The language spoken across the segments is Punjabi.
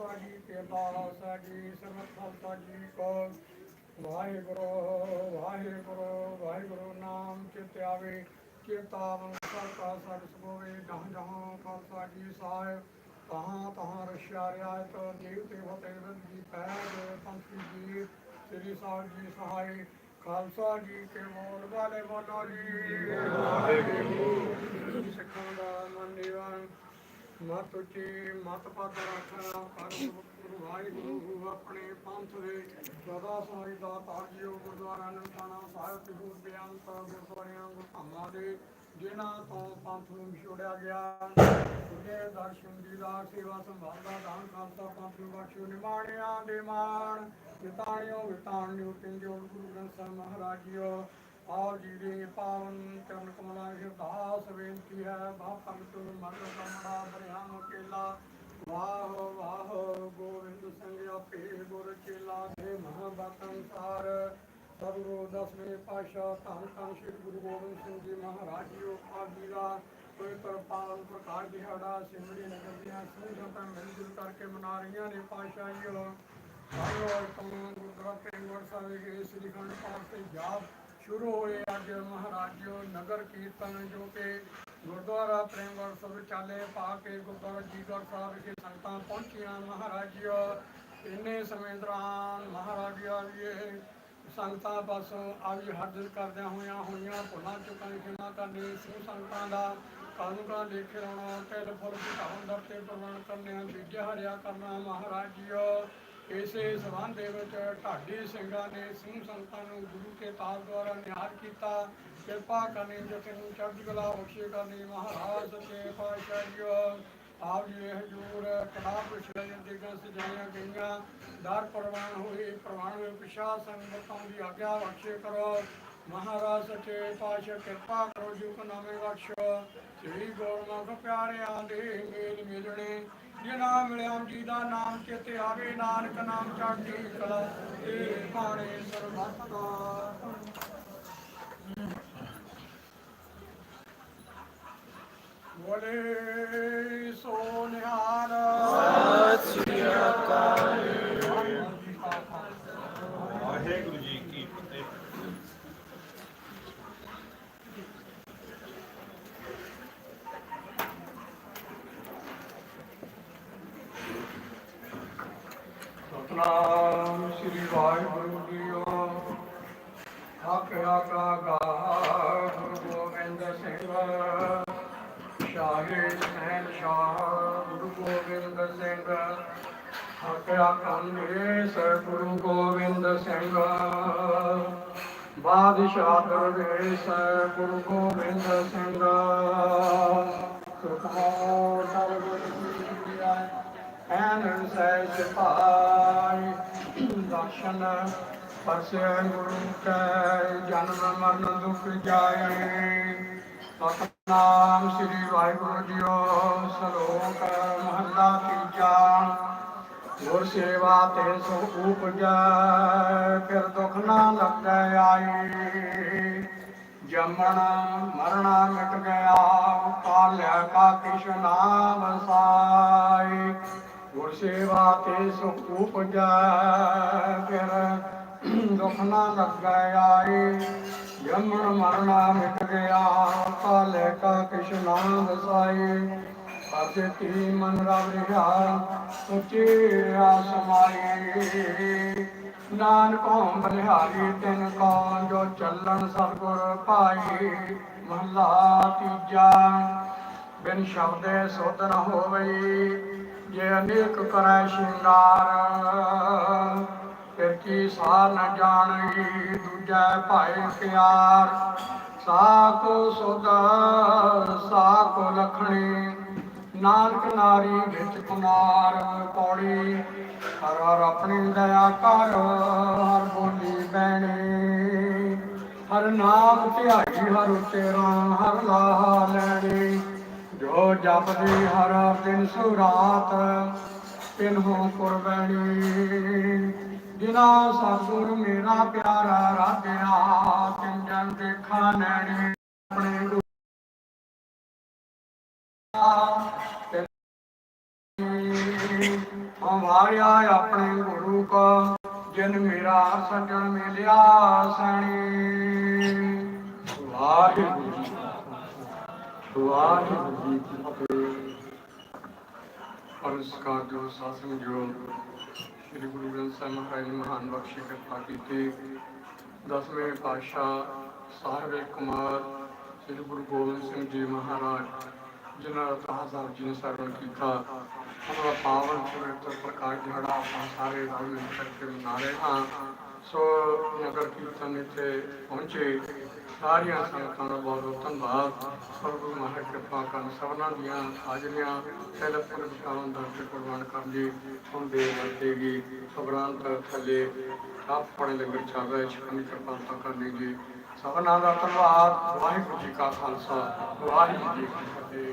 ਖਾਲਸਾ ਜੀ ਕੇ ਖਾਲਸਾ ਜੀ ਸਰਬਤ ਜੀ ਕੋ ਵਾਹਿਗੁਰੂ ਵਾਹਿਗੁਰੂ ਵਾਹਿਗੁਰੂ ਨਾਮ ਚਿਤ ਆਵੇ ਚੇਤਾ ਮਨਸਾ ਕਾ ਸਤ ਸਭੋਵੇ ਜਹਾਂ ਜਹਾਂ ਖਾਲਸਾ ਜੀ ਸਾਹਿਬ ਤਹਾਂ ਤਹਾਂ ਰਸ਼ਿਆ ਰਿਆਇਤ ਦੇਵ ਤੇ ਹੋਤੇ ਜੀ ਪੈਰ ਪੰਥੀ ਜੀ ਸ੍ਰੀ ਸਾਹਿਬ ਜੀ ਸਹਾਈ। ਖਾਲਸਾ ਜੀ ਕੇ ਮੋਲ ਵਾਲੇ ਬੋਲੋ ਜੀ। ਵਾਹਿਗੁਰੂ। ਸਿੱਖਾਂ ਦਾ ਮਨ ਨਿਵਾਨ ਮਤ ਉੱਚੀ, ਮਤ ਪਦ ਰੱਖਣਾ ਕਰ ਗੁਰੂ ਵਾਹਿਗੁਰੂ ਆਪਣੇ ਪੰਥ ਦੇ ਸਦਾ ਸਹਾਈ ਦਾ ਤਾਜਿਓ ਗੁਰਦੁਆਰਾ ਨਨਕਾਣਾ ਸਾਹਿਬ ਤੇ ਹੋਰ ਗੁਰਦੁਆਰਿਆਂ, ਗੁਰਧਾਮਾਂ ਦੇ, ਜਿਨ੍ਹਾਂ ਤੋਂ ਪੰਥ ਨੂੰ ਛੋੜਿਆ ਗਿਆ। ਉਹਦੇ ਦਰਸ਼ਨ ਦੀਦਾਰ ਸੇਵਾ, ਸੰਭਾਲ ਦਾ ਦਾਨ, ਖਾਲਸਾ, ਪੰਥ ਨੂੰ ਬਖਸ਼ੋ ਨਿਮਾਣਿਆਂ ਦੇ ਮਾਣ ਵਿਤਾਣਿਓ ਵਿਤਾਣਿਓ, ਤਿੰਜੋ ਗੁਰੂ ਗ੍ਰੰਥ ਸਾਹਿਬ ਮਹਾਰਾਜ ਜੀਓ। ਆਪ ਜੀ ਦੇ ਪਾਵਨ ਚਰਨ ਕਮਲਾਂ ਵਿੱਚ ਅਰਦਾਸ, ਬੇਨਤੀ ਹੈ ਬਾ ਭਗਤ ਮਨ ਕਮੜਾ ਬਰਿਆਮ ਕੇਲਾ। ਵਾਹ ਵਾਹ, ਗੋਬਿੰਦ ਸਿੰਘ ਆਪੇ ਗੁਰ ਚੇਲਾ ਦੇ ਮਹਾਬਤ ਅਨਸਾਰ ਸਤਿਗੁਰੂ ਦਸਵੇਂ ਪਾਤਸ਼ਾਹ ਧੰਨ ਧੰਨ ਸ੍ਰੀ ਗੁਰੂ ਗੋਬਿੰਦ ਸਿੰਘ ਜੀ ਮਹਾਰਾਜ ਜੀਓ ਆਪ ਜੀ ਦਾ ਪਵਿੱਤਰ ਪਾਵਨ ਪ੍ਰਕਾਸ਼ ਦਿਹਾੜਾ ਸਿਮੜੀ ਨਗਰ ਦੀਆਂ ਸੰਗਤਾਂ ਮਿਲ ਕਰਕੇ ਮਨਾ ਰਹੀਆਂ ਨੇ ਪਾਤਸ਼ਾਹੀਓ। ਆਇਓ ਤੋਂ ਗੁਰਦੁਆਰਾ ਪ੍ਰੇਮਗੜ੍ਹ ਸਾਹਿਬ ਵਿਖੇ ਸ੍ਰੀ ਖੰਡ ਪਾਠ ਤੇ ਜਾਪ ਸ਼ੁਰੂ ਹੋਏ ਅੱਜ ਮਹਾਰਾਜਿਓ ਨਗਰ ਕੀਰਤਨ ਜੋ ਕਿ ਗੁਰਦੁਆਰਾ ਪ੍ਰੇਮਗੜ੍ਹ ਸਾਹਿਬ ਚਾਲੇ ਪਾ ਕੇ ਗੁਰਦੁਆਰਾ ਜੀਗੜ੍ਹ ਸਾਹਿਬ ਵਿਖੇ ਸੰਗਤਾਂ ਪਹੁੰਚੀਆਂ। ਮਹਾਰਾਜਿਓ ਇੰਨੇ ਸਮੇਂ ਦੌਰਾਨ ਮਹਾਰਾਜਿਓ ਇਹ ਸੰਗਤਾਂ ਪਾਸੋਂ ਅੱਜ ਹਾਜ਼ਰ ਕਰਦਿਆਂ ਹੋਇਆਂ ਹੋਈਆਂ, ਭੁੱਲਾਂ ਚੁੱਕਾਂ ਦੀ ਖਿਮਾ ਕਰਨੀ ਸਿੰਘ ਸੰਗਤਾਂ ਦਾ ਕਾਨੂੰਨਾਂ ਲੇਖੇ ਲਾਉਣਾ, ਤਿਲ ਫੁੱਲ ਘਟਾਉਣ ਦਰ ਤੇ ਪ੍ਰਵਾਨ ਕਰਨੇ ਬੀਜੇ ਹਰਿਆ ਕਰਨਾ। ਮਹਾਰਾਜ ਜੀਓ ਇਸੇ ਸਬੰਧ ਦੇ ਵਿੱਚ ਢਾਡੀ ਸਿੰਘਾਂ ਨੇ ਸਿੰਘ ਸੰਗਤਾਂ ਨੂੰ ਗੁਰੂ ਕੇ ਤਾਲ ਦੁਆਰਾ ਨਿਹਾਲ ਕੀਤਾ। ਕਿਰਪਾ ਕਰਨੀ ਜਿਥੇ ਨੂੰ ਚੜ੍ਹਦੀ ਕਲਾ ਬਖਸ਼ੇ ਕਰਨੀ, ਮਹਾਰਾਜ ਸੱਚੇ ਪਾਤਸ਼ਾਹ ਜੀ ਆਪ ਜੀ ਇਹ ਹਜੂਰ ਕੜਾ ਪਿਛਲੇ ਜੀਆਂ ਸਜਾਈਆਂ ਗਈਆਂ, ਦਰ ਪ੍ਰਵਾਨ ਹੋਏ ਪ੍ਰਵਾਨ ਹੋਏ ਪਿਛਾ ਸੰਗਤਾਂ ਦੀ ਆਗਿਆ ਬਖਸ਼ੇ ਕਰੋ। ਮਹਾਰਾਜ ਸੱਚੇ ਪਾਤਸ਼ਾਹ, ਕਿਰਪਾ ਕਰੋ ਜੀ ਕੋ ਨਾਮੇ ਬਖਸ਼ੋ। ਸ੍ਰੀ ਗੁਰਮੁਖ ਪਿਆਰਿਆਂ ਦੇ ਮੇਲ ਮਿਲਣੇ ਜਿਨ੍ਹਾਂ ਮਿਲਿਆ ਜੀ ਦਾ ਨਾਮ, ਚੇਤੇ ਆਵੇ ਨਾਨਕ ਨਾਮ ਚੜ੍ਹਦੀ ਕਲਾ ਤੇ ਪਾਣੇ ਸਰਬੱਤ ਬੋਲੇ ਸੋ ਨਿਹਾਲ ਸਤਿ ਸ੍ਰੀ ਅਕਾਲ ਵਾਹਿਗੁਰੂ ਜੀ ਕੀ ਫਤਿਹ ਸਤਨਾਮ ਸ੍ਰੀ ਵਾਹਿਗੁਰੂ ਜੀਓ। ਹੱਕ ਆਕਾ ਗਾ ਗੁਰੂ ਗੋਬਿੰਦ ਸਿੰਘ। ਸ਼ਾਹੇ ਸੈਨ ਸ਼ਾਹ ਗੁਰੂ ਗੋਬਿੰਦ ਸਿੰਘ। ਹੱਕ ਆਕਾ ਨੇਸ ਗੁਰੂ ਗੋਬਿੰਦ ਸਿੰਘ। ਬਾਦਸ਼ਾਹ ਦਰਵੇਸ਼ ਗੁਰੂ ਗੋਬਿੰਦ ਸਿੰਘ। ਸੁਖਮੋਰ ਦਰਵੇਸ਼ ਐਨ ਸਹਿ ਸਿਪਾਈ ਦਰਸ਼ਨ ਪਰਸੇ ਗੁਰੂ ਕੈ, ਜਨਮ ਮਰਨ ਦੁਖ ਜਾਏ। ਸਤਨਾਮ ਸ੍ਰੀ ਵਾਹਿਗੁਰੂ ਜੀਓ, ਸ਼ਲੋਕ ਮਹਲਾ ਤੀਜਾ। ਗੁਰ ਸੇਵਾ ਤੇ ਸੋ ਉਪਜੈ, ਫਿਰ ਦੁਖ ਨਾ ਲੱਗੈ ਆਈ ਜੰਮਣ ਮਰਣਾ ਮਿਟ ਗਿਆ ਕਾਲਿਆ ਕਾ ਕਿਛ ਨਾਮ ਸਾਈ ਗੁਰ ਸੇਵਾ ਤੇ ਸੁਖ ਉਪਜੈ ਫਿਰ ਦੁਖ ਨਾ ਲੱਗੈ ਆਈ ਜੰਮਣ ਮਰਣਾ ਮਿਟ ਗਿਆ ਕਾਲੇ ਕਾ ਕਿਛ ਨਾਮ ਸਾਈ ਪਰਸੇ ਤੀ ਮਨ ਰਵ ਰਿਹਾ ਉੱਚੇ ਆਸਮਾਈ ਨਾਨਕੋਂ ਬਲਿਹਾਰੀ ਤਿਨ ਕੋ ਜੋ ਚੱਲਣ ਸਤਗੁਰ ਪਾਈ ਮਹਲਾ ਤੀਜਾ, ਬਿਨ ਸ਼ਬਦੇ ਸੁਧ ਨ ਹੋਵਈ ਜੇ ਅਨੇਕ ਕਰੈ ਸ਼ਿੰਗਾਰ, ਫਿਰ ਕੀ ਸਾਰ ਨ ਜਾਣਈ ਦੂਜੈ ਭਾਈ ਪਿਆਰ। ਸਾਕੋ ਸਾ ਸਾਕੋ ਲਖਣੀ, ਨਾਨਕ ਨਾਰੀ ਵਿੱਚ ਕੁਮਾਰ ਪੌੜੀ। ਹਰ ਹਰ ਆਪਣੀ ਦਇਆ ਕਰ, ਹਰ ਬੋਲੀ ਬੈਣੀ ਹਰ ਨਾਮ ਧਿਆਈ, ਹਰ ਤੇਰਾ ਹਰ ਲਾਹ ਲੈਣੀ। ਜੋ ਜਪਦੀ ਹਰ ਦਿਨ ਸੁਰਾਤ ਤਿਨਹੋਂ ਕੁਰਬਾਨੀ ਜਿਨਾ ਸਤਿਗੁਰ ਮੇਰਾ ਪਿਆਰਾ ਰਾਧਿਆ, ਤਿਨ ਜਨ ਦੇਖਾ ਨੈਣੀ ਆਪਣੇ ਗੁਰੂ ਹਮਾਰਿਆ ਆਪਣੇ ਗੁਰੂ ਕੋ, ਜਿਨ ਮੇਰਾ ਸਜਣ ਮਿਲਿਆ ਸਣੀ। ਵਾਹਿਗੁਰੂ ਵਾਹਿਗੁਰੂ ਪਰਸਕਾਰ ਜੋ ਸਾਸਨ ਜੋ ਸ੍ਰੀ ਗੁਰੂ ਗ੍ਰੰਥ ਸਾਹਿਬ ਮਹਾਰਾਜ ਨੇ ਮਹਾਨ ਬਖਸ਼ੀ ਕਿਰਪਾ ਕੀਤੀ। ਦਸਵੇਂ ਪਾਤਸ਼ਾਹ ਸਾਹਿਬ ਕੁਮਾਰ, ਸ੍ਰੀ ਗੁਰੂ ਗੋਬਿੰਦ ਸਿੰਘ ਜੀ ਮਹਾਰਾਜ, ਜਿਨ੍ਹਾਂ ਦਾ ਸਾਹਿਬ ਜੀ ਨੇ ਸਰਵਣ ਕੀਤਾ। ਉਹਨਾਂ ਦਾ ਪਾਵਨ ਪਵਿੱਤਰ ਪ੍ਰਕਾਸ਼ ਦਿਹਾੜਾ ਆਪਾਂ ਸਾਰੇ ਰਲ ਮਿਲ ਕਰਕੇ ਮਨਾ ਰਹੇ ਹਾਂ। ਸੋ ਨਗਰ ਕੀਰਤਨ ਇੱਥੇ ਪਹੁੰਚੇ। ਸਾਰੀਆਂ ਸੰਗਤਾਂ ਦਾ ਬਹੁਤ ਬਹੁਤ ਧੰਨਵਾਦ। ਸਤਿਗੁਰੂ ਮਹਾਰਾਜ ਕਿਰਪਾ ਕਰਨ ਸਭਨਾਂ ਦੀਆਂ ਹਾਜ਼ਰੀਆਂ ਪਹਿਲੇ ਪੁਰਖਾਂ ਦਾ ਤੇ ਕਰਨ ਜੀ ਹੁਣ ਵਰਤੇਗੀ ਸਬਰਾਂਤ ਥੱਲੇ ਆਪ ਪੜੇ ਲੰਗਰ ਚੱਲ ਰਿਹਾ ਸ਼ਕਨ ਕਿਰਪਾਲਤਾ ਕਰਨੀ ਜੀ। ਸਭਨਾਂ ਦਾ ਧੰਨਵਾਦ। ਵਾਹਿਗੁਰੂ ਜੀ ਕਾ ਖਾਲਸਾ, ਵਾਹਿਗੁਰੂ ਜੀ ਕੀ ਫਤਿਹ।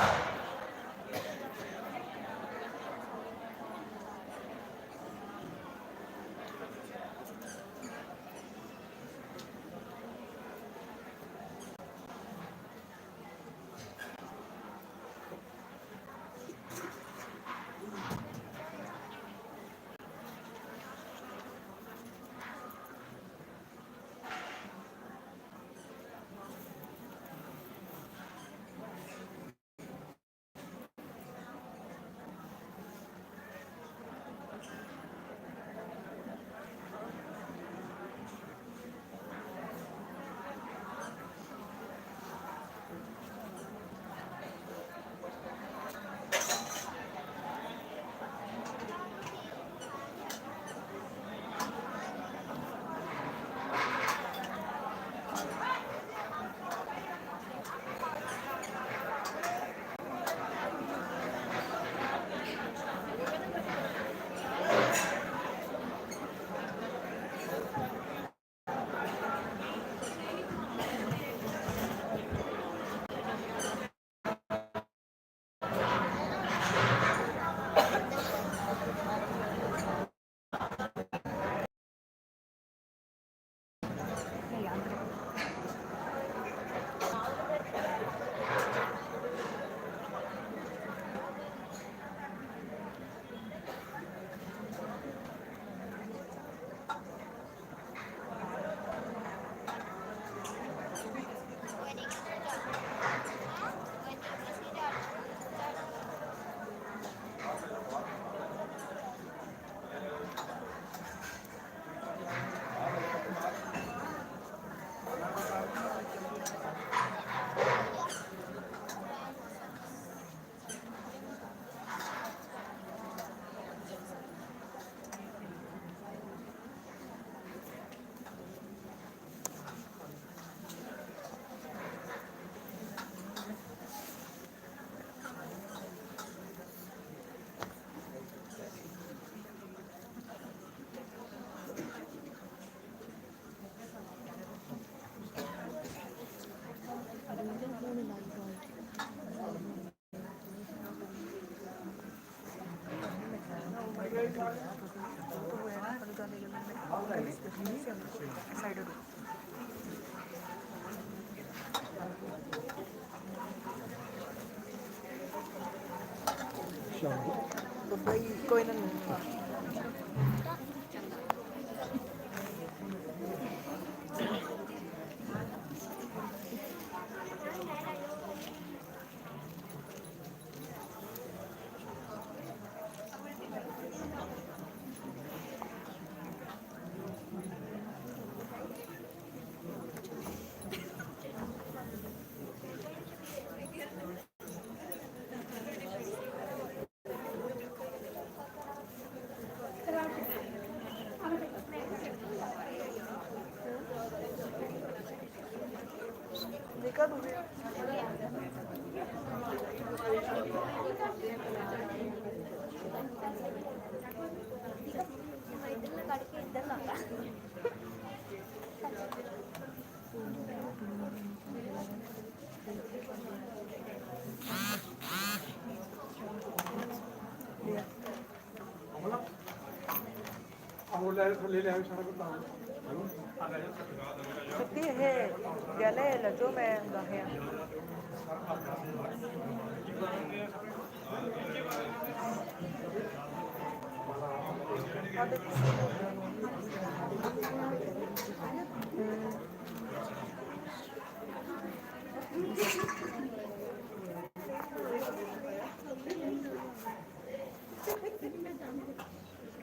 you. ਕੋਈ ਨਾ ਲੈ ਥੱਲੇ ਲੈ ਸਾਰਾ ਕੁਝ ਤਾਂ। ਸੱਤੀ ਇਹ ਗਲੇ ਲੱਜੋ ਮੈਂ ਗਾਹਿਆ ਸਾਡੇ